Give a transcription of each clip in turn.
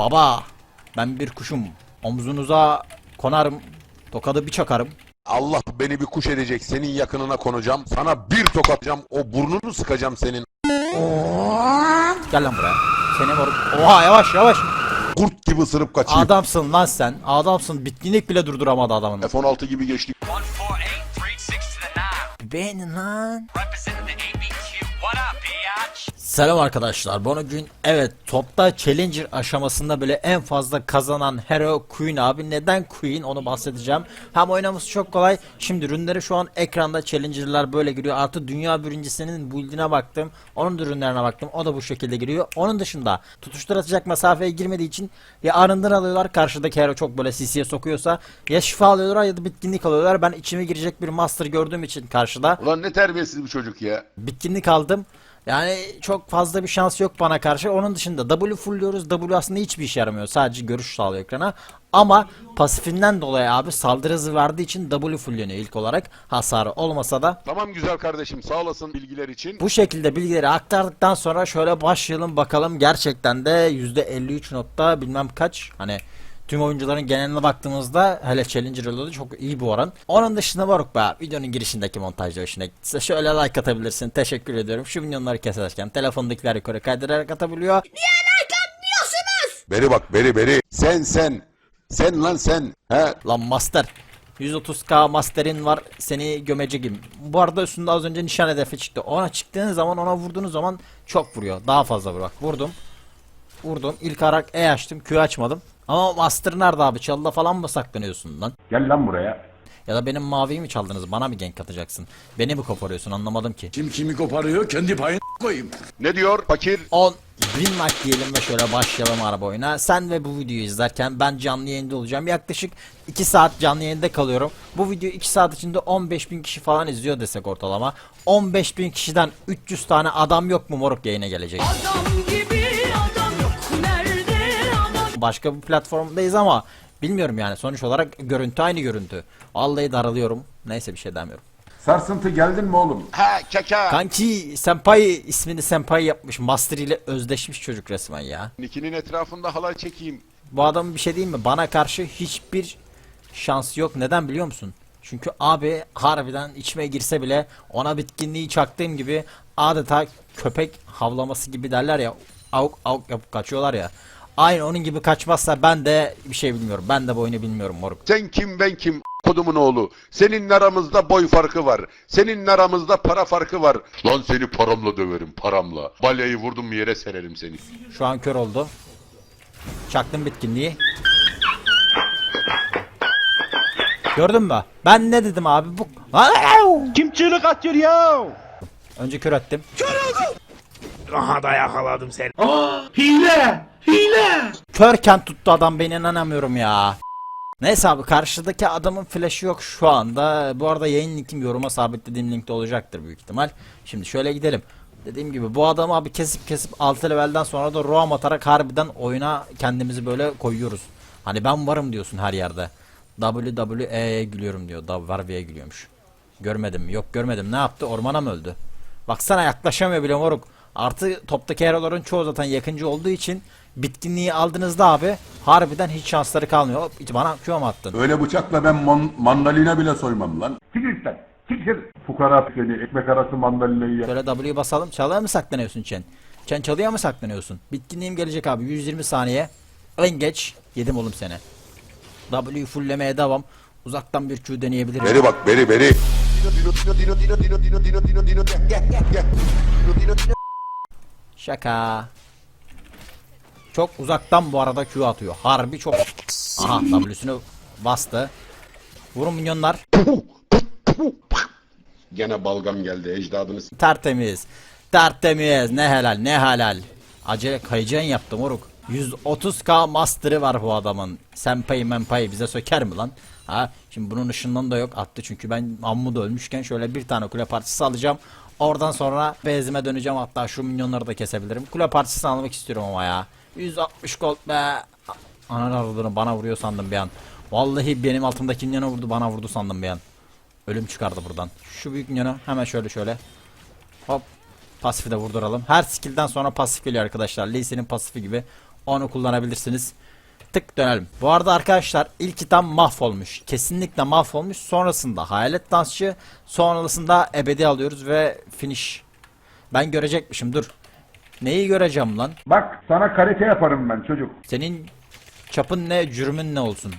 Baba ben bir kuşum. Omzunuza konarım. Tokadı bir çakarım. Allah beni bir kuş edecek. Senin yakınına konacağım. Sana bir tokatacağım. O burnunu sıkacağım senin. Gel lan buraya. Seni moruk. Oha yavaş yavaş. Kurt gibi ısırıp kaçayım. Adamsın lan sen. Adamsın. Bitkinlik bile durduramadı adamın. F-16 gibi geçtik. 14836 to the nine. Beğenin lan. Representing the ABQ. What up, biatch? Selam arkadaşlar. Bunu gün evet topta challenger aşamasında böyle en fazla kazanan hero Queen abi. Neden Queen onu bahsedeceğim. Hem oynaması çok kolay. Şimdi ürünleri şu an ekranda challenger'lar böyle giriyor. Artı dünya birincisinin build'ine baktım. Onun da ürünlerine baktım. O da bu şekilde giriyor. Onun dışında tutuştur atacak mesafeye girmediği için ya arındır alıyorlar. Karşıdaki hero çok böyle CC'ye sokuyorsa ya şifa alıyorlar ya da bitkinlik alıyorlar. Ben içime girecek bir master gördüğüm için karşıda Ulan ne terbiyesiz bir çocuk ya. bitkinlik aldım. Yani çok fazla bir şans yok bana karşı. Onun dışında W fullliyoruz. W aslında hiçbir işe yaramıyor. Sadece görüş sağlıyor ekrana. Ama pasifinden dolayı abi saldırı hızı verdiği için W fullleniyor ilk olarak. Hasarı olmasa da. Tamam güzel kardeşim sağ olasın bilgiler için. Bu şekilde bilgileri aktardıktan sonra şöyle başlayalım bakalım. Gerçekten de %53 nokta bilmem kaç. Hani tüm oyuncuların geneline baktığımızda hele Challenger Reload'u çok iyi bir oran. Onun dışında varuk be videonun girişindeki montajda hoşuna gittiyse şöyle like atabilirsin. Teşekkür ediyorum. Şu milyonları keserken telefondakiler yukarı kaydırarak atabiliyor. Beri bak beri beri. Sen sen. Sen lan sen. He. Lan master. 130k masterin var seni gömeceğim. Bu arada üstünde az önce nişan hedefi çıktı. Ona çıktığınız zaman ona vurduğunuz zaman çok vuruyor. Daha fazla vur bak. Vurdum. Vurdum. İlk arak E açtım. Q açmadım. Ama master nerede abi? Çalıda falan mı saklanıyorsun lan? Gel lan buraya. Ya da benim maviyi mi çaldınız? Bana mı gank atacaksın? Beni mi koparıyorsun? Anlamadım ki. Kim kimi koparıyor kendi payını koyayım. Ne diyor fakir? 10 bin like diyelim ve şöyle başlayalım araba oyuna. Sen ve bu videoyu izlerken ben canlı yayında olacağım. Yaklaşık 2 saat canlı yayında kalıyorum. Bu video 2 saat içinde 15 bin kişi falan izliyor desek ortalama. 15 bin kişiden 300 tane adam yok mu moruk yayına gelecek? Adam Başka bir platformdayız ama bilmiyorum yani sonuç olarak görüntü aynı görüntü. Vallahi daralıyorum. Neyse bir şey demiyorum. Sarsıntı geldin mi oğlum? Ha kaka. Kanki Senpai ismini Senpai yapmış. Master ile özdeşmiş çocuk resmen ya. Nikinin etrafında halay çekeyim. Bu adamın bir şey diyeyim mi? Bana karşı hiçbir şansı yok. Neden biliyor musun? Çünkü abi harbiden içime girse bile ona bitkinliği çaktığım gibi adeta köpek havlaması gibi derler ya. Avuk avuk yapıp kaçıyorlar ya. Aynı onun gibi kaçmazsa ben de bir şey bilmiyorum. Ben de bu oyunu bilmiyorum moruk. Sen kim ben kim? Kodumun oğlu. Senin aramızda boy farkı var. Senin aramızda para farkı var. Lan seni paramla döverim paramla. Balyayı vurdum mu yere sererim seni. Şu an kör oldu. Çaktım bitkinliği. Gördün mü? Ben ne dedim abi? Bu... Kim çığlık atıyor ya? Önce kör ettim. Aha da yakaladım seni. Körken tuttu adam beni inanamıyorum ya. Neyse abi karşıdaki adamın flash'ı yok şu anda. Bu arada yayın linkim yoruma sabitlediğim linkte olacaktır büyük ihtimal. Şimdi şöyle gidelim. Dediğim gibi bu adamı abi kesip kesip 6 levelden sonra da roam atarak harbiden oyuna kendimizi böyle koyuyoruz. Hani ben varım diyorsun her yerde. WWE'ye gülüyorum diyor. WWE'ye gülüyormuş. Görmedim? Yok görmedim. Ne yaptı? Ormana mı öldü? Baksana yaklaşamıyor bile moruk. Artı toptaki hero'ların çoğu zaten yakıncı olduğu için bitkinliği aldığınızda abi harbiden hiç şansları kalmıyor. Hop, bana mu attın? Öyle bıçakla ben mon- mandalina bile soymam lan. Siktir lan. Siktir. Fukara seni ekmek arası mandalinayı ye. Şöyle W basalım. Çalıya mı saklanıyorsun Chen? Chen çalıya mı saklanıyorsun? Bitkinliğim gelecek abi. 120 saniye. En geç. Yedim oğlum seni. W fulllemeye devam. Uzaktan bir Q deneyebilirim. Beri bak beri beri. Şaka. Çok uzaktan bu arada Q atıyor. Harbi çok. Aha W'sünü bastı. Vurun minyonlar. Gene balgam geldi ecdadını s- Tertemiz. Tertemiz. Ne helal ne helal. Acele kayıcıyan yaptı moruk. 130k master'ı var bu adamın. Senpai menpai bize söker mi lan? Ha şimdi bunun ışından da yok attı çünkü ben ammu da ölmüşken şöyle bir tane kule partisi alacağım. Oradan sonra bezime döneceğim hatta şu minyonları da kesebilirim. Kule partisini almak istiyorum ama ya. 160 gold be. Ananı avradını bana vuruyor sandım bir an. Vallahi benim altımdaki minyona vurdu bana vurdu sandım bir an. Ölüm çıkardı buradan. Şu büyük minyonu hemen şöyle şöyle. Hop. Pasifi de vurduralım. Her skill'den sonra pasif geliyor arkadaşlar. Lee Sin'in pasifi gibi. Onu kullanabilirsiniz. Tık dönelim. Bu arada arkadaşlar ilk item mahvolmuş. Kesinlikle mahvolmuş. Sonrasında hayalet dansçı. Sonrasında ebedi alıyoruz ve finish. Ben görecekmişim dur. Neyi göreceğim lan? Bak sana karate yaparım ben çocuk. Senin çapın ne, cürmün ne olsun?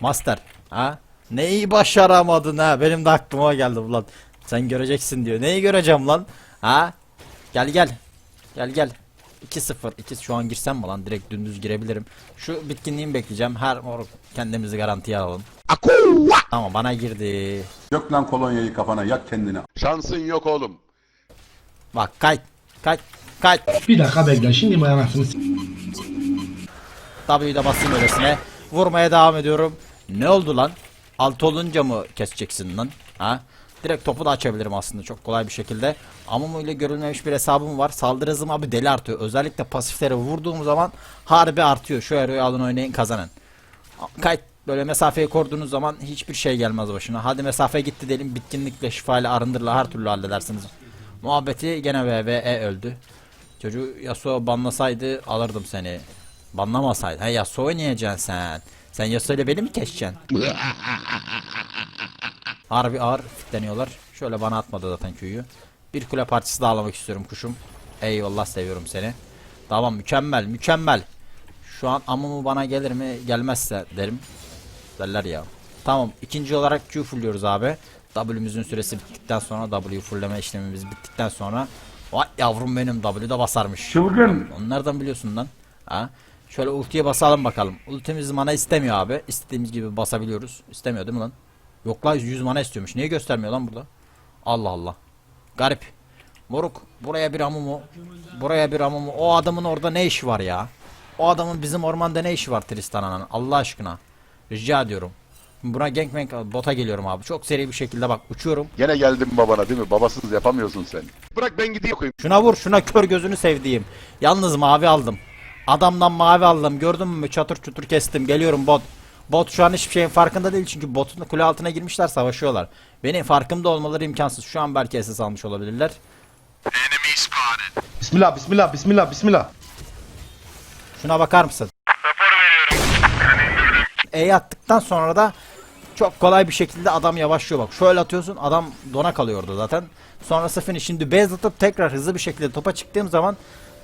Master, ha? Neyi başaramadın ha? Benim de aklıma geldi ulan. Sen göreceksin diyor. Neyi göreceğim lan? Ha? Gel gel. Gel gel. 2-0. 2 şu an girsem mi lan? Direkt dümdüz girebilirim. Şu bitkinliğimi bekleyeceğim. Her moruk kendimizi garantiye alalım. Tamam bana girdi. Dök lan kolonyayı kafana yak kendini. Şansın yok oğlum. Bak kayıt. Kayıt. Kayıt. Bir dakika bekle şimdi bu anasını W'de basayım öylesine. Vurmaya devam ediyorum. Ne oldu lan? Alt olunca mı keseceksin lan? Ha? Direkt topu da açabilirim aslında çok kolay bir şekilde. Amumu ile görülmemiş bir hesabım var. Saldırı hızım abi deli artıyor. Özellikle pasifleri vurduğum zaman harbi artıyor. Şu eroyu alın oynayın kazanın. Kayıt böyle mesafeyi koruduğunuz zaman hiçbir şey gelmez başına. Hadi mesafe gitti diyelim bitkinlikle şifayla arındırla her türlü halledersiniz. Muhabbeti gene VVE öldü. Çocuğu Yasuo banlasaydı alırdım seni. Banlamasaydı. Ha Yasuo oynayacaksın sen. Sen Yasuo ile beni mi keseceksin? Harbi ağır fitleniyorlar. Şöyle bana atmadı zaten köyü. Bir kule parçası daha almak istiyorum kuşum. Eyvallah seviyorum seni. Tamam mükemmel mükemmel. Şu an amumu bana gelir mi gelmezse derim. Derler ya. Tamam ikinci olarak Q fulluyoruz abi. W'müzün süresi bittikten sonra W fullleme işlemimiz bittikten sonra Vay yavrum benim W'da basarmış. Çılgın. Onlardan biliyorsun lan. Ha? Şöyle ultiye basalım bakalım. Ultimiz mana istemiyor abi. İstediğimiz gibi basabiliyoruz. İstemiyor değil mi lan? Yok lan 100 mana istiyormuş. Niye göstermiyor lan burada? Allah Allah. Garip. Moruk buraya bir amumu. Buraya bir amumu. O adamın orada ne işi var ya? O adamın bizim ormanda ne işi var Tristana'nın? Allah aşkına. Rica ediyorum. Buna gangbang bota geliyorum abi. Çok seri bir şekilde bak uçuyorum. Gene geldin babana değil mi? Babasız yapamıyorsun sen. Bırak ben gideyim koyayım. Şuna vur şuna kör gözünü sevdiğim. Yalnız mavi aldım. Adamdan mavi aldım. Gördün mü çatır çutur kestim. Geliyorum bot. Bot şu an hiçbir şeyin farkında değil çünkü botun kule altına girmişler savaşıyorlar. Benim farkımda olmaları imkansız. Şu an belki SS almış olabilirler. Bismillah bismillah bismillah bismillah. Şuna bakar mısın? E attıktan sonra da çok kolay bir şekilde adam yavaşlıyor bak. Şöyle atıyorsun adam dona kalıyordu zaten. Sonrası finish. Şimdi base atıp tekrar hızlı bir şekilde topa çıktığım zaman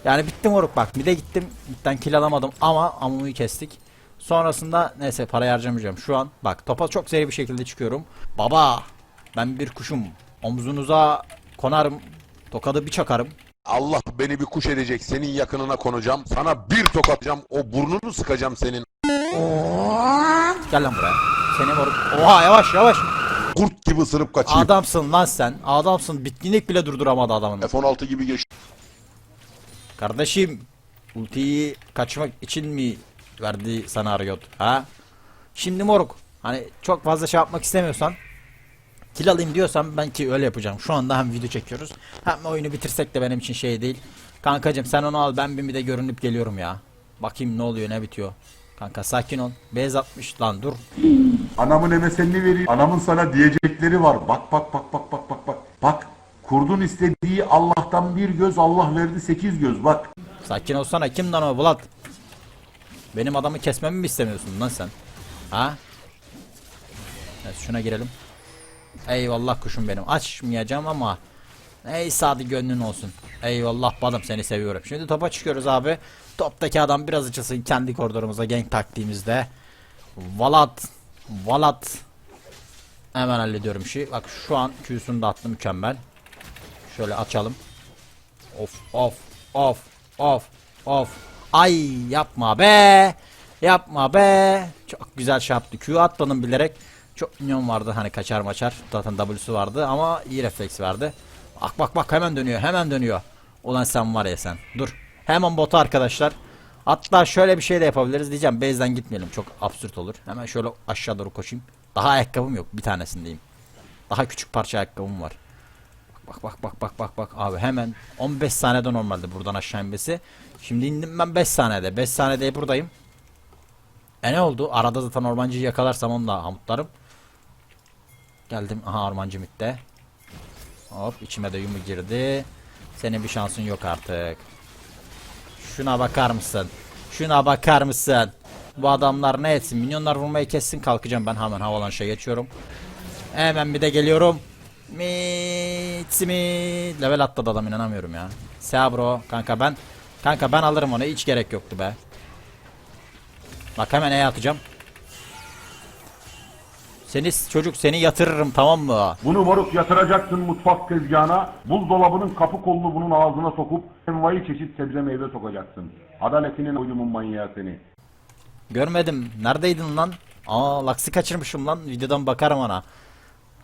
yani bittim oruk bak. Bir de gittim. Bitten kill alamadım ama amumuyu kestik. Sonrasında neyse para harcamayacağım. Şu an bak topa çok seri bir şekilde çıkıyorum. Baba ben bir kuşum. Omuzunuza konarım. Tokadı bir çakarım. Allah beni bir kuş edecek. Senin yakınına konacağım. Sana bir tokatacağım. O burnunu sıkacağım senin. Gel lan buraya. Seni moruk. Oha yavaş yavaş. Kurt gibi ısırıp kaçayım. Adamsın lan sen. Adamsın. Bitkinlik bile durduramadı adamın. F-16 gibi geç. Kardeşim. Ultiyi kaçmak için mi verdi sana Riot? Ha? Şimdi moruk. Hani çok fazla şey yapmak istemiyorsan kill alayım diyorsan ben ki öyle yapacağım. Şu anda hem video çekiyoruz. Hem oyunu bitirsek de benim için şey değil. Kankacım sen onu al ben bir de görünüp geliyorum ya. Bakayım ne oluyor ne bitiyor. Kanka sakin ol. Beyaz atmış lan dur. Anamın MSN'ini vereyim. Anamın sana diyecekleri var. Bak bak bak bak bak bak bak. Bak. Kurdun istediği Allah'tan bir göz Allah verdi sekiz göz bak. Sakin olsana kim lan o Vlad? Benim adamı kesmemi mi istemiyorsun lan sen? Ha? Evet şuna girelim. Eyvallah kuşum benim. Açmayacağım ama neyse hadi gönlün olsun. Eyvallah balım seni seviyorum. Şimdi topa çıkıyoruz abi. Toptaki adam biraz açılsın kendi koridorumuza gank taktiğimizde. Valat. Valat. Hemen hallediyorum işi. Bak şu an Q'sunu da attı mükemmel. Şöyle açalım. Of of of of of. Ay yapma be. Yapma be. Çok güzel şey yaptı. Q atladım bilerek. Çok minyon vardı hani kaçar maçar. Zaten W'su vardı ama iyi refleks verdi. Bak bak bak hemen dönüyor hemen dönüyor. Ulan sen var ya sen. Dur. Hemen botu arkadaşlar. Hatta şöyle bir şey de yapabiliriz diyeceğim. Base'den gitmeyelim. Çok absürt olur. Hemen şöyle aşağı doğru koşayım. Daha ayakkabım yok. Bir tanesindeyim. Daha küçük parça ayakkabım var. Bak bak bak bak bak bak abi hemen 15 saniyede normalde buradan aşağı inmesi. Şimdi indim ben 5 saniyede. 5 saniyede buradayım. E ne oldu? Arada zaten ormancıyı yakalarsam onu da hamutlarım. Geldim. Aha ormancı mitte. Hop içime de yumu girdi. Senin bir şansın yok artık. Şuna bakar mısın? Şuna bakar mısın? Bu adamlar ne etsin? Minyonlar vurmayı kessin kalkacağım ben hemen havalanışa geçiyorum. Hemen bir de geliyorum. Mit mit. Level atladı adam inanamıyorum ya. Sea bro kanka ben kanka ben alırım onu hiç gerek yoktu be. Bak hemen E atacağım. Seni çocuk seni yatırırım tamam mı? Bunu moruk yatıracaksın mutfak tezgahına. Buzdolabının kapı kolunu bunun ağzına sokup envai çeşit sebze meyve sokacaksın. Adaletinin uyumun manyağı seni. Görmedim. Neredeydin lan? Aa laksi kaçırmışım lan. Videodan bakarım ona.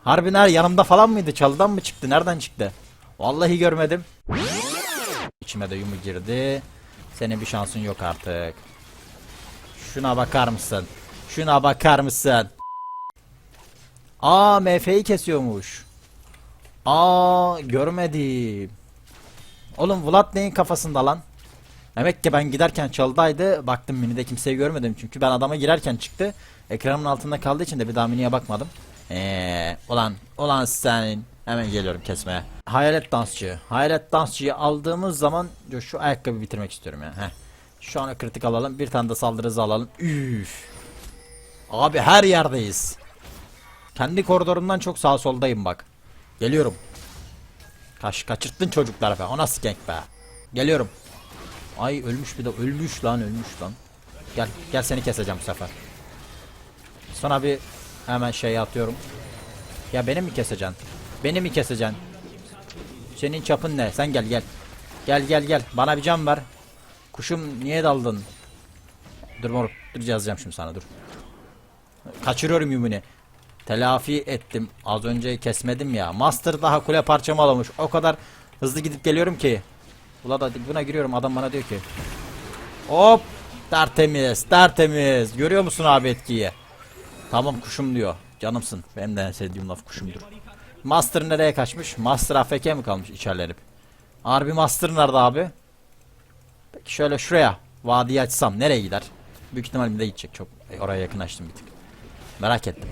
Harbi nerede? Yanımda falan mıydı? Çalıdan mı çıktı? Nereden çıktı? Vallahi görmedim. İçime de yumu girdi. Senin bir şansın yok artık. Şuna bakar mısın? Şuna bakar mısın? Aa MF'yi kesiyormuş. Aa görmedim. Oğlum Vlad neyin kafasında lan? Demek ki ben giderken çalıdaydı. Baktım minide kimseyi görmedim çünkü ben adama girerken çıktı. Ekranımın altında kaldığı için de bir daha miniye bakmadım. Eee ulan ulan sen hemen geliyorum kesmeye. Hayalet dansçı. Hayalet dansçıyı aldığımız zaman şu ayakkabı bitirmek istiyorum ya. Heh. Şu an kritik alalım. Bir tane de saldırı alalım. Üf. Abi her yerdeyiz. Kendi koridorumdan çok sağ soldayım bak. Geliyorum. Kaç kaçırttın çocuklar be. O nasıl gank be. Geliyorum. Ay ölmüş bir de ölmüş lan ölmüş lan. Gel gel seni keseceğim bu sefer. Sonra bir hemen şey atıyorum. Ya beni mi keseceksin? Beni mi keseceksin? Senin çapın ne? Sen gel gel. Gel gel gel. Bana bir can ver. Kuşum niye daldın? Dur moruk. Dur yazacağım şimdi sana dur. Kaçırıyorum yumuni. Telafi ettim. Az önce kesmedim ya. Master daha kule parçamı alamış. O kadar hızlı gidip geliyorum ki. Ula da buna giriyorum adam bana diyor ki. Hop. Tertemiz tertemiz. Görüyor musun abi etkiyi? Tamam kuşum diyor. Canımsın. Benim de en sevdiğim laf kuşumdur. Master nereye kaçmış? Master AFK mi kalmış içerlenip? Harbi Master nerede abi? Peki şöyle şuraya. Vadiyi açsam nereye gider? Büyük ihtimalle de gidecek. Çok e, oraya yakınlaştım bir tık. Merak ettim.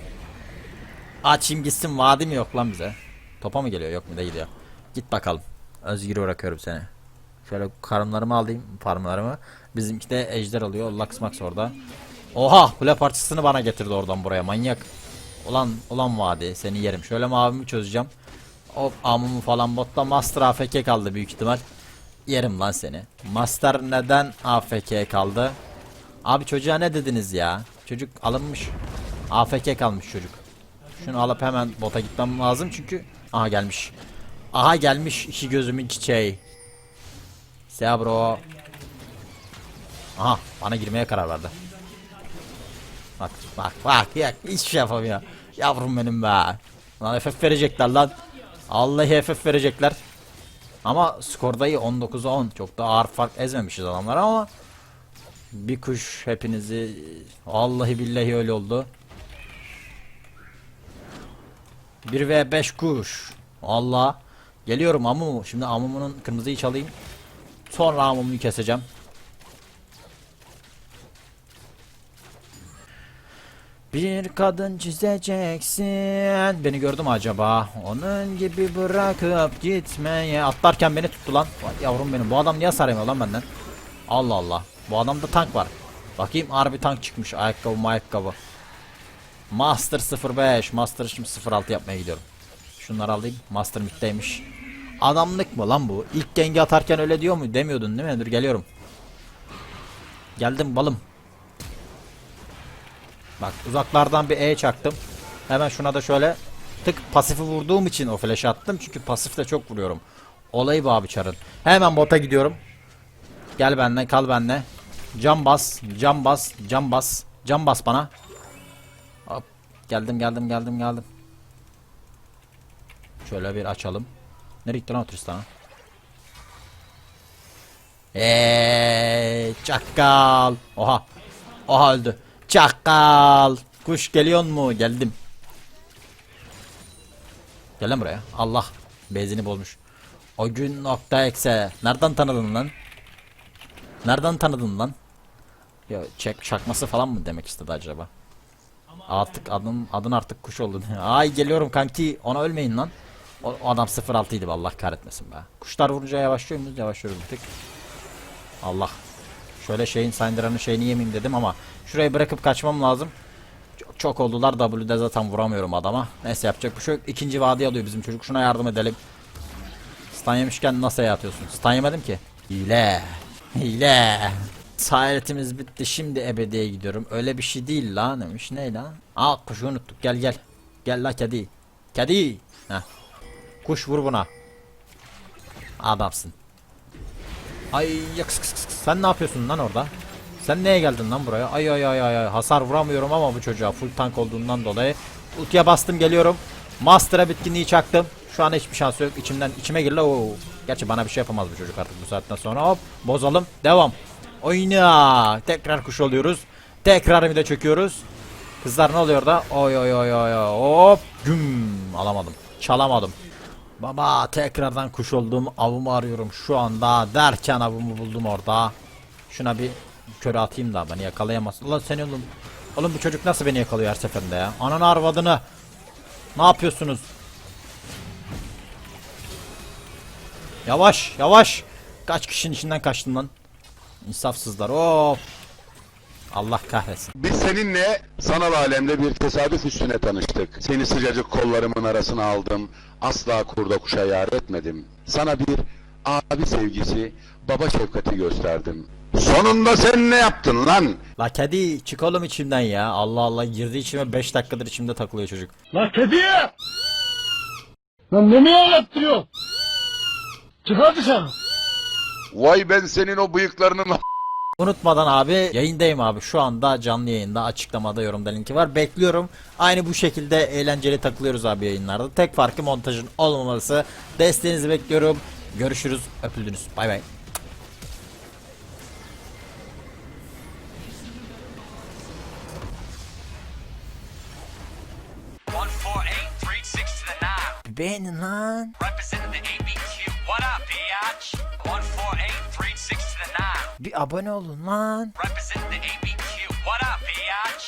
Açayım gitsin vadi mi yok lan bize? Topa mı geliyor yok mu da gidiyor. Git bakalım. Özgür bırakıyorum seni. Şöyle karımlarımı alayım farmlarımı. Bizimki de ejder alıyor. Lux Max orada. Oha kule parçasını bana getirdi oradan buraya manyak. Ulan ulan vadi seni yerim. Şöyle mavimi çözeceğim. Hop amumu falan botta Master AFK kaldı büyük ihtimal. Yerim lan seni. Master neden AFK kaldı? Abi çocuğa ne dediniz ya? Çocuk alınmış. AFK kalmış çocuk. Şunu alıp hemen bota gitmem lazım çünkü aha gelmiş. Aha gelmiş iki gözümün çiçeği. Sea bro. Aha bana girmeye karar verdi. Bak bak bak ya hiç şey yapamıyor. Yavrum benim be. Lan FF verecekler lan. Vallahi FF verecekler. Ama skorda iyi 19'a 10. Çok da ağır fark ezmemişiz adamlar ama bir kuş hepinizi vallahi billahi öyle oldu. 1 ve 5 kuş. Allah. Geliyorum Amumu. Şimdi Amumu'nun kırmızıyı çalayım. Sonra Amumu'yu keseceğim. Bir kadın çizeceksin. Beni gördü mü acaba? Onun gibi bırakıp gitmeye. Atlarken beni tuttu lan. Yavrum benim. Bu adam niye sarayım lan benden? Allah Allah. Bu adamda tank var. Bakayım harbi tank çıkmış. Ayakkabı ayakkabı. Master 05. Master şimdi 06 yapmaya gidiyorum. Şunları alayım. Master middeymiş. Adamlık mı lan bu? İlk gengi atarken öyle diyor mu? Demiyordun değil mi? Dur geliyorum. Geldim balım. Bak uzaklardan bir E çaktım. Hemen şuna da şöyle tık pasifi vurduğum için o flash attım. Çünkü pasifle çok vuruyorum. Olayı bu abi çarın. Hemen bota gidiyorum. Gel benden kal benden. Cam bas, cam bas, cam bas. Cam bas bana. Geldim geldim geldim geldim. Şöyle bir açalım. Nereye gitti lan o Tristan'a? Eee çakal. Oha. Oha öldü. Çakal. Kuş geliyor mu? Geldim. Gel lan buraya. Allah. Bezini bozmuş. O gün nokta ekse. Nereden tanıdın lan? Nereden tanıdın lan? Ya çek çakması falan mı demek istedi acaba? Artık adın adın artık kuş oldu. Ay geliyorum kanki. Ona ölmeyin lan. O, o adam 06 idi Allah kahretmesin be. Kuşlar vurunca yavaşlıyor muyuz? Yavaşlıyoruz bir. Allah. Şöyle şeyin Syndra'nın şeyini yemeyeyim dedim ama şurayı bırakıp kaçmam lazım. Çok, çok oldular W'de zaten vuramıyorum adama. Neyse yapacak bir şey yok. İkinci vadi alıyor bizim çocuk. Şuna yardım edelim. Stun yemişken nasıl atıyorsun? Stun yemedim ki. Hile. Hile. Sahiretimiz bitti. Şimdi ebediye gidiyorum. Öyle bir şey değil lan demiş. Ne lan? Aa kuşu unuttuk. Gel gel. Gel la kedi. Kedi. Heh. Kuş vur buna. Adamsın. Ay ya kıs kıs. Sen ne yapıyorsun lan orada? Sen neye geldin lan buraya? Ay ay ay ay. Hasar vuramıyorum ama bu çocuğa full tank olduğundan dolayı. Ultiye bastım geliyorum. Master'a bitkinliği çaktım. Şu an hiçbir şansı yok. İçimden içime gir la. Oo. Gerçi bana bir şey yapamaz bu çocuk artık bu saatten sonra. Hop bozalım. Devam. Oyna. Tekrar kuş oluyoruz. Tekrar bir de çöküyoruz. Kızlar ne oluyor da? Oy oy oy oy oy. Hop. Güm. Alamadım. Çalamadım. Baba tekrardan kuş oldum. Avımı arıyorum şu anda. Derken avımı buldum orada. Şuna bir köre atayım da beni yakalayamaz. Ulan sen oğlum. Oğlum bu çocuk nasıl beni yakalıyor her seferinde ya? Ananı arvadını. Ne yapıyorsunuz? Yavaş yavaş. Kaç kişinin içinden kaçtın lan? İnsafsızlar. Hop. Allah kahretsin. Biz seninle sanal alemde bir tesadüf üstüne tanıştık. Seni sıcacık kollarımın arasına aldım. Asla kurda kuşa yar etmedim. Sana bir abi sevgisi, baba şefkati gösterdim. Sonunda sen ne yaptın lan? La kedi çık oğlum içimden ya. Allah Allah girdi içime 5 dakikadır içimde takılıyor çocuk. Lan kedi! Lan ne mi anlattırıyor? Çıkar dışarı. Vay ben senin o bıyıklarının Unutmadan abi yayındayım abi. Şu anda canlı yayında açıklamada yorumda linki var. Bekliyorum. Aynı bu şekilde eğlenceli takılıyoruz abi yayınlarda. Tek farkı montajın olmaması. Desteğinizi bekliyorum. Görüşürüz. Öpüldünüz. Bay bay. Beğenin lan. What up, biatch? 148 to the 9. Bir abone olun lan. Represent the ABQ. What up, biatch?